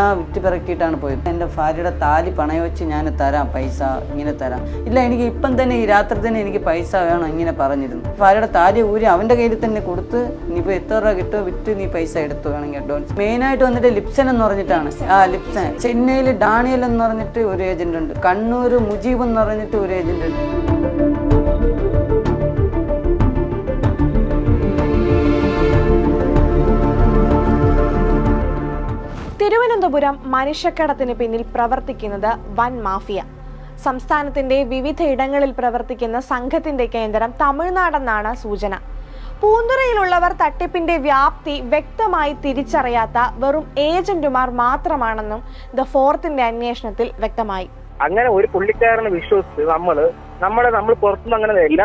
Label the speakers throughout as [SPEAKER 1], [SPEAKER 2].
[SPEAKER 1] എല്ലാം വിറ്റ് പോയത്. എന്റെ ഭാര്യയുടെ താലി പണയം വെച്ച് ഞാൻ തരാം പൈസ ഇങ്ങനെ തരാം. ഇല്ല എനിക്ക് ഇപ്പം തന്നെ ഈ രാത്രി തന്നെ എനിക്ക് പൈസ വേണം ഇങ്ങനെ പറഞ്ഞിരുന്നു. ഭാര്യയുടെ താലി ഊരി അവന്റെ കയ്യിൽ തന്നെ കൊടുത്ത് നീ ഇപ്പോൾ എത്ര രൂപ കിട്ടുമോ വിറ്റ് നീ പൈസ എടുത്തു വേണമെങ്കിൽ അഡ്വാൻസ് മെയിനായിട്ട് വന്നിട്ട് ലിപ്സൻ എന്ന് പറഞ്ഞിട്ടാണ്. ആ ലിപ്സൻ ചെന്നൈയിൽ ഡാനിയൽ എന്ന് പറഞ്ഞിട്ട് ഒരു ഏജന്റ് ഉണ്ട്. കണ്ണൂർ മുജീബ് എന്ന് പറഞ്ഞിട്ട് ഒരു ഏജന്റ് ഉണ്ട്.
[SPEAKER 2] തിരുവനന്തപുരം മനുഷ്യക്കടത്തിന് പിന്നിൽ പ്രവർത്തിക്കുന്നത് വൻ മാഫിയ. സംസ്ഥാനത്തിന്റെ വിവിധ ഇടങ്ങളിൽ പ്രവർത്തിക്കുന്ന സംഘത്തിന്റെ കേന്ദ്രം തമിഴ്നാടെന്നാണ് സൂചന. പൂന്തുറയിലുള്ളവർ തട്ടിപ്പിന്റെ വ്യാപ്തി വ്യക്തമായി തിരിച്ചറിയാത്ത വെറും ഏജന്റുമാർ മാത്രമാണെന്നും ദ ഫോർത്തിന്റെ അന്വേഷണത്തിൽ വ്യക്തമായി.
[SPEAKER 3] അങ്ങനെ ഒരു പുള്ളിക്കാരനെ വിശ്വസിച്ച് നമ്മൾ നമ്മളെ നമ്മൾ പുറത്തുനിന്ന് അങ്ങനെ
[SPEAKER 2] ഈ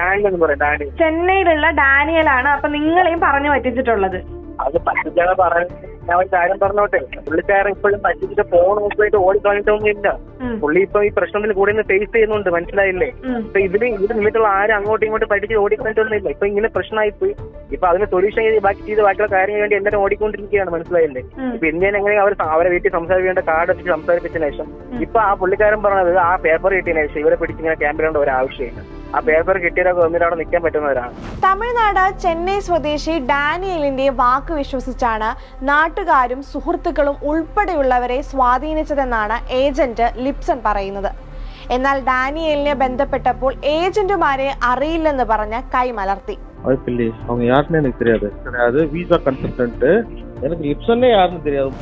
[SPEAKER 3] ഡാനിയൽ എന്ന് പറയാം ഡാനിയൽ.
[SPEAKER 2] ചെന്നൈയിലുള്ള ഡാനിയലാണ് അപ്പൊ നിങ്ങളെയും പറഞ്ഞു പറ്റിച്ചിട്ടുള്ളത്.
[SPEAKER 3] അത് പറ്റിച്ചാണ് ഞാൻ ഒരു കാര്യം പറഞ്ഞോട്ടെ? പുള്ളിക്കാരൻ ഇപ്പോഴും പറ്റിച്ചിട്ട് ഫോൺ നോക്കിയിട്ട് ഓടിക്കളഞ്ഞിട്ടൊന്നുമില്ല
[SPEAKER 2] ഉം.
[SPEAKER 3] പുള്ളി ഇപ്പൊ ഈ പ്രശ്നത്തിൽ കൂടെ ഫേസ് ചെയ്യുന്നുണ്ട് മനസ്സിലായില്ലേ?
[SPEAKER 2] അപ്പൊ
[SPEAKER 3] ഇപ്പൊ ഇതിൽ ഇതിൽ നിന്നിട്ടുള്ള ആരും അങ്ങോട്ടും ഇങ്ങോട്ടും പഠിച്ച് ഓടിക്കളഞ്ഞിട്ടൊന്നുമില്ല ഇപ്പൊ ഇങ്ങനെ പ്രശ്നമായി പോയി ഇപ്പൊ അതിന് സൊല്യൂഷൻ ചെയ്ത് ബാക്കി ചെയ്ത് ബാക്കിയുള്ള കാര്യങ്ങൾ വേണ്ടി എല്ലാവരും ഓടിക്കൊണ്ടിരിക്കുകയാണ് മനസ്സിലായില്ലേ. ഇപ്പൊ ഇന്ത്യൻ എങ്ങനെ അവർ അവരെ വീട്ടിൽ സംസാരിക്കേണ്ട കാർഡ് വെച്ച് സംസാരിപ്പിച്ചതിന് ശേഷം ഇപ്പൊ ആ പുള്ളിക്കാരൻ പറഞ്ഞത് ആ പേപ്പർ കിട്ടിയതിനു ശേഷം ഇവരെ പിടിച്ചിങ്ങനെ ക്യാമ്പിലുണ്ട് ഒരാവശ്യമില്ല ഒരു ആവശ്യമില്ല ആ പേപ്പർ കിട്ടിയതൊക്കെ ഒന്നിനും അവിടെ നിൽക്കാൻ പറ്റുന്നവരാണ്.
[SPEAKER 2] തമിഴ്നാട് ചെന്നൈ സ്വദേശി ഡാനിയലിന്റെ വാക്ക് വിശ്വസിച്ചാണ് നാട്ടുകാരും സുഹൃത്തുക്കളും ഉൾപ്പെടെയുള്ളവരെ സ്വാധീനിച്ചതെന്നാണ് ഏജന്റ് ലിപ്സൺ പറയുന്നത്. എന്നാൽ ഡാനിയലിനെ ബന്ധപ്പെട്ടപ്പോൾ ഏജന്റുമാരെ അറിയില്ലെന്ന് പറഞ്ഞ് കൈമലർത്തി.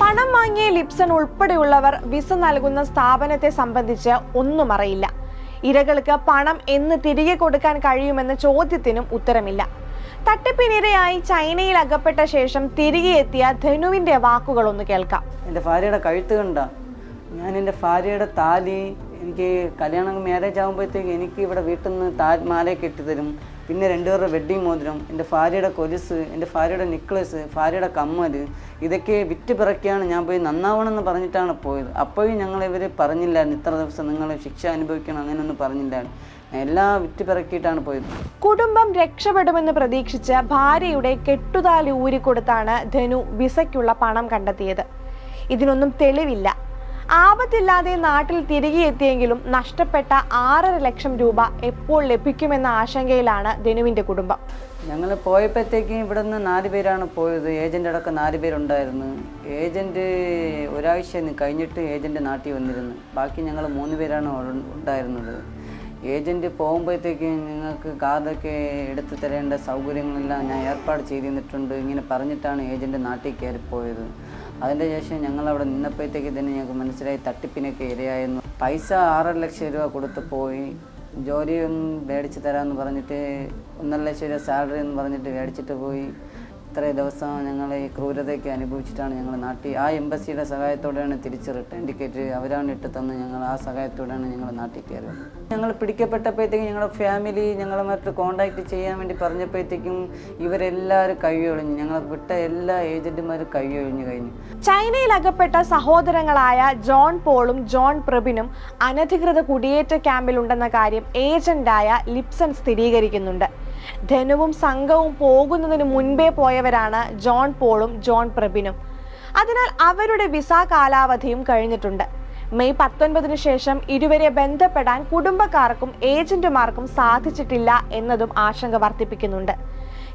[SPEAKER 2] പണം വാങ്ങിയ ലിപ്സൺ ഉൾപ്പെടെയുള്ളവർ വിസ നൽകുന്ന സ്ഥാപനത്തെ സംബന്ധിച്ച് ഒന്നും അറിയില്ല. ഇരകൾക്ക് പണം എന്ന് തിരികെ കൊടുക്കാൻ കഴിയുമെന്ന ചോദ്യത്തിനും ഉത്തരമില്ല. തട്ടിപ്പിനിരയായി ചൈനയിൽ അകപ്പെട്ട ശേഷം തിരികെ എത്തിയ ധനുവിന്റെ വാക്കുകളൊന്ന് കേൾക്കാം.
[SPEAKER 1] എന്റെ ഭാര്യയുടെ കഴുത്ത് കണ്ട. ഞാൻ എന്റെ ഭാര്യയുടെ താലി എനിക്ക് കല്യാണം മാരേജ് ആകുമ്പോഴത്തേക്ക് എനിക്ക് ഇവിടെ വീട്ടിൽ നിന്ന് താ കെട്ടിത്തരും പിന്നെ രണ്ടുപേരുടെ വെഡ്ഡിങ് മോതിരം എന്റെ ഭാര്യയുടെ കൊലുസ് എന്റെ ഭാര്യയുടെ നെക്ലസ് ഭാര്യയുടെ കമ്മൽ ഇതൊക്കെ വിറ്റ് പിറക്കിയാണ് ഞാൻ പോയി നന്നാവണം എന്ന് പറഞ്ഞിട്ടാണ് പോയത്. അപ്പോഴും ഞങ്ങൾ ഇവർ പറഞ്ഞില്ലായിരുന്നു ഇത്ര ദിവസം നിങ്ങൾ ശിക്ഷ അനുഭവിക്കണം അങ്ങനെയൊന്നും പറഞ്ഞില്ലായിരുന്നു. എല്ലാം വിറ്റ് പിറക്കിയിട്ടാണ് പോയത്.
[SPEAKER 2] കുടുംബം രക്ഷപ്പെടുമെന്ന് പ്രതീക്ഷിച്ച് ഭാര്യയുടെ കെട്ടുതാലി ഊരിക്കൊടുത്താണ് ധനു വിസയ്ക്കുള്ള പണം കണ്ടെത്തിയത്. ഇതിനൊന്നും തെളിവില്ല. ആപത്തില്ലാതെ നാട്ടിൽ തിരികെ എത്തിയെങ്കിലും നഷ്ടപ്പെട്ട ആറര ലക്ഷം രൂപ എപ്പോൾ ലഭിക്കുമെന്ന ആശങ്കയിലാണ് ധനുവിന്റെ കുടുംബം.
[SPEAKER 1] ഞങ്ങൾ പോയപ്പോഴത്തേക്കും ഇവിടെ നിന്ന് നാല് പേരാണ് പോയത്. ഏജന്റ് അടക്കം നാല് പേരുണ്ടായിരുന്നു. ഏജന്റ് ഒരാഴ്ച കഴിഞ്ഞിട്ട് ഏജന്റ് നാട്ടിൽ വന്നിരുന്നു. ബാക്കി ഞങ്ങൾ മൂന്ന് പേരാണ് ഉണ്ടായിരുന്നത്. ഏജന്റ് പോകുമ്പോഴത്തേക്ക് നിങ്ങൾക്ക് കാർഡൊക്കെ എടുത്തു തരേണ്ട സൗകര്യങ്ങളെല്ലാം ഞാൻ ഏർപ്പാട് ചെയ്തിരുന്നിട്ടുണ്ട്. ഇങ്ങനെ പറഞ്ഞിട്ടാണ് ഏജന്റ് നാട്ടിൽ കയറിപ്പോയത്. അതിന്റെ ശേഷം ഞങ്ങൾ അവിടെ നിന്നപ്പോഴത്തേക്ക് തന്നെ ഞങ്ങൾക്ക് മനസ്സിലായി തട്ടിപ്പിനൊക്കെ ഇരയായെന്ന്. പൈസ ആറര ലക്ഷം രൂപ കൊടുത്ത് പോയി. ജോലിയൊന്നും മേടിച്ച് തരാമെന്ന് പറഞ്ഞിട്ട് ഒന്നര ലക്ഷം രൂപ സാലറി എന്ന് പറഞ്ഞിട്ട് മേടിച്ചിട്ട് പോയി. ഇത്രയും ദിവസം ഞങ്ങൾ ഈ ക്രൂരതയൊക്കെ അനുഭവിച്ചിട്ടാണ് ഞങ്ങൾ നാട്ടിൽ ആ എംബസിയുടെ സഹായത്തോടെയാണ് തിരിച്ച് റിട്ടേൺ ടിക്കറ്റ് അവരാണ് ഇട്ട് തന്ന് ഞങ്ങൾ ആ സഹായത്തോടെയാണ് ഞങ്ങൾ നാട്ടിൽ കയറിയത്. ഞങ്ങൾ പിടിക്കപ്പെട്ടപ്പോഴത്തേക്കും ഞങ്ങളുടെ ഫാമിലി ഞങ്ങളുമായിട്ട് കോണ്ടാക്ട് ചെയ്യാൻ വേണ്ടി പറഞ്ഞപ്പോഴത്തേക്കും ഇവരെല്ലാവരും കൈയൊഴിഞ്ഞു ഞങ്ങൾ വിട്ട എല്ലാ ഏജന്റുമാരും കൈയൊഴിഞ്ഞു കഴിഞ്ഞു.
[SPEAKER 2] ചൈനയിൽ അകപ്പെട്ട സഹോദരങ്ങളായ ജോൺ പോളും ജോൺ പ്രബിനും അനധികൃത കുടിയേറ്റ ക്യാമ്പിലുണ്ടെന്ന കാര്യം ഏജന്റായ ലിപ്സൺ സ്ഥിരീകരിക്കുന്നുണ്ട്. ധനുവും സംഘവും പോകുന്നതിന് മുൻപേ പോയവരാണ് ജോൺ പോളും ജോൺ പ്രബിനും. അതിനാൽ അവരുടെ വിസ കാലാവധിയും കഴിഞ്ഞിട്ടുണ്ട്. മെയ് പത്തൊൻപതിനു ശേഷം ഇരുവരെ ബന്ധപ്പെടാൻ കുടുംബക്കാർക്കും ഏജന്റുമാർക്കും സാധിച്ചിട്ടില്ല എന്നതും ആശങ്ക വർദ്ധിപ്പിക്കുന്നുണ്ട്.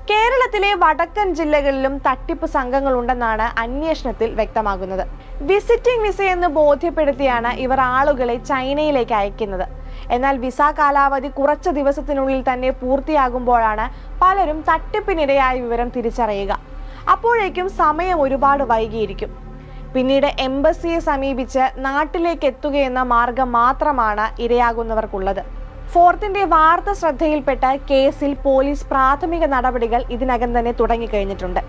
[SPEAKER 2] കേരളത്തിലെ വടക്കൻ ജില്ലകളിലും തട്ടിപ്പ് സംഘങ്ങളുണ്ടെന്നാണ് അന്വേഷണത്തിൽ വ്യക്തമാകുന്നത്. വിസിറ്റിംഗ് വിസയെന്ന് ബോധ്യപ്പെടുത്തിയാണ് ഇവർ ആളുകളെ ചൈനയിലേക്ക് അയക്കുന്നത്. എന്നാൽ വിസ കാലാവധി കുറച്ച് ദിവസത്തിനുള്ളിൽ തന്നെ പൂർത്തിയാകുമ്പോഴാണ് പലരും തട്ടിപ്പിനിരയായ വിവരം തിരിച്ചറിയുക. അപ്പോഴേക്കും സമയം ഒരുപാട് വൈകിയിരിക്കും. പിന്നീട് എംബസിയെ സമീപിച്ച് നാട്ടിലേക്ക് എത്തുകയെന്ന മാർഗം മാത്രമാണ് ഇരയാകുന്നവർക്കുള്ളത്. ഫോർത്തിന്റെ വാർത്ത ശ്രദ്ധയിൽപ്പെട്ട കേസിൽ പോലീസ് പ്രാഥമിക നടപടികൾ ഇതിനകം തന്നെ തുടങ്ങിക്കഴിഞ്ഞിട്ടുണ്ട്.